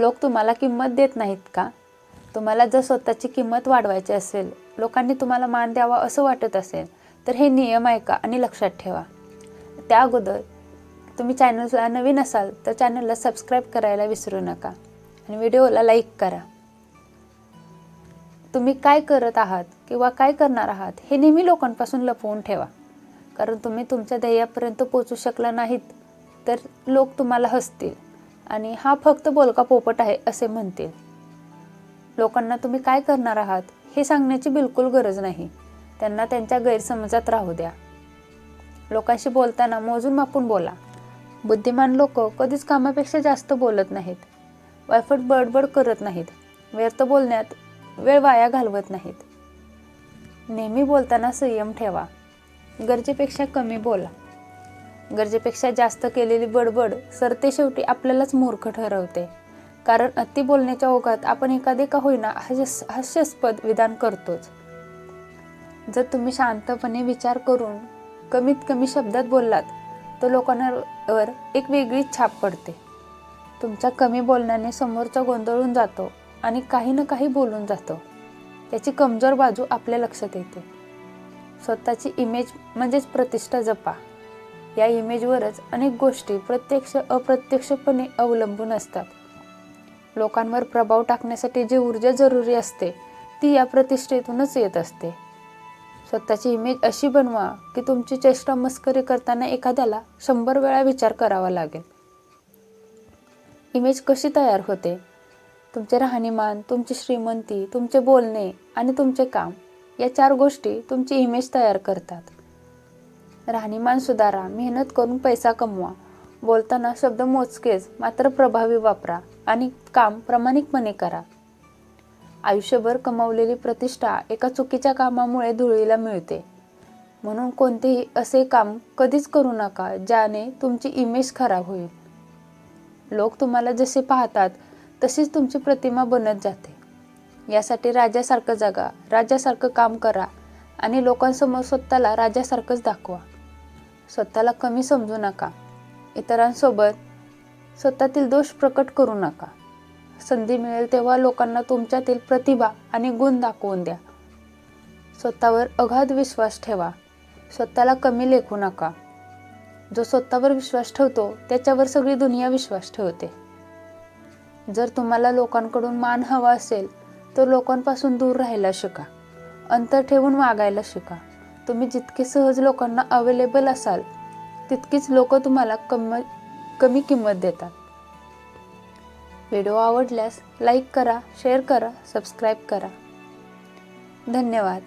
लोक तुम्हाला किंमत देत नाहीत का? तुम्हाला जर स्वतःची किंमत वाढवायची असेल लोकांनी तुम्हाला मान द्यावा असं वाटत असेल तर हे नियम ऐका आणि लक्षात ठेवा. त्या अगोदर तुम्ही चॅनलला नवीन असाल तर चॅनलला सबस्क्राईब करायला विसरू नका आणि व्हिडिओला लाईक करा. तुम्ही काय करत आहात किंवा काय करणार आहात हे नेहमी लोकांपासून लपवून ठेवा. कारण तुम्ही तुमच्या ध्येयापर्यंत पोचू शकला नाहीत तर लोक तुम्हाला हसतील. आणि हा फक्त बोलका पोपट आहे असे म्हणतील. लोकांना तुम्ही काय करणार आहात हे सांगण्याची बिलकुल गरज नाही. त्यांना त्यांच्या गैरसमजात राहू द्या. लोकांशी बोलताना मोजून मापून बोला. बुद्धिमान लोक कधीच कामापेक्षा जास्त बोलत नाहीत. वायफट बडबड करत नाहीत. व्यर्थ बोलण्यात वेळ वाया घालवत नाहीत. नेहमी बोलताना संयम ठेवा. गरजेपेक्षा कमी बोला. गरजेपेक्षा जास्त केलेली बडबड सरते शेवटी आपल्यालाच मूर्ख ठरवते. कारण अति बोलण्याच्या ओघात आपण एखादे का होईना हास्यस हास्यास्पद विधान करतोच. जर तुम्ही शांतपणे विचार करून कमीत कमी शब्दात बोललात तर लोकांवर एक वेगळीच छाप पडते. तुमच्या कमी बोलण्याने समोरचा गोंधळून जातो आणि काही ना काही बोलून जातो. त्याची कमजोर बाजू आपल्या लक्षात येते. स्वतःची इमेज म्हणजेच प्रतिष्ठा जपा. या इमेजवरच अनेक गोष्टी प्रत्यक्ष अप्रत्यक्षपणे अवलंबून असतात. लोकांवर प्रभाव टाकण्यासाठी जी ऊर्जा जरुरी असते ती या प्रतिष्ठेतूनच येत असते. स्वतःची इमेज अशी बनवा की तुमची चेष्टा मस्करी करताना एखाद्याला शंभर वेळा विचार करावा लागेल. इमेज कशी तयार होते? तुमचे राहणीमान तुमची श्रीमंती तुमचे बोलणे आणि तुमचे काम या चार गोष्टी तुमची इमेज तयार करतात. राहणीमान सुधारा मेहनत करून पैसा कमवा. बोलताना शब्द मोजकेच मात्र प्रभावी वापरा आणि काम प्रामाणिकपणे करा. आयुष्यभर कमावलेली प्रतिष्ठा एका चुकीच्या कामामुळे धुळीला मिळते. म्हणून कोणतेही असे काम कधीच करू नका ज्याने तुमची इमेज खराब होईल. लोक तुम्हाला जसे पाहतात तशीच तुमची प्रतिमा बनत जाते. यासाठी राजासारखं जगा राजासारखं काम करा आणि लोकांसमोर स्वतःला राजासारखंच दाखवा. स्वतःला कमी समजू नका. इतरांसोबत स्वतःतील दोष प्रकट करू नका. संधी मिळेल तेव्हा लोकांना तुमच्यातील प्रतिभा आणि गुण दाखवून द्या. स्वतःवर अगाध विश्वास ठेवा. स्वतःला कमी लेखू नका. जो स्वतःवर विश्वास ठेवतो त्याच्यावर सगळी दुनिया विश्वास ठेवते. जर तुम्हाला लोकांकडून मान हवा असेल तर लोकांपासून दूर राहायला शिका. अंतर ठेवून वागायला शिका. तुम्ही जितके सहज लोकांना अवेलेबल असाल तितकीच लोक तुम्हाला कम कमी किंमत देतात. व्हिडिओ आवडल्यास लाईक करा शेअर करा सबस्क्राईब करा. धन्यवाद.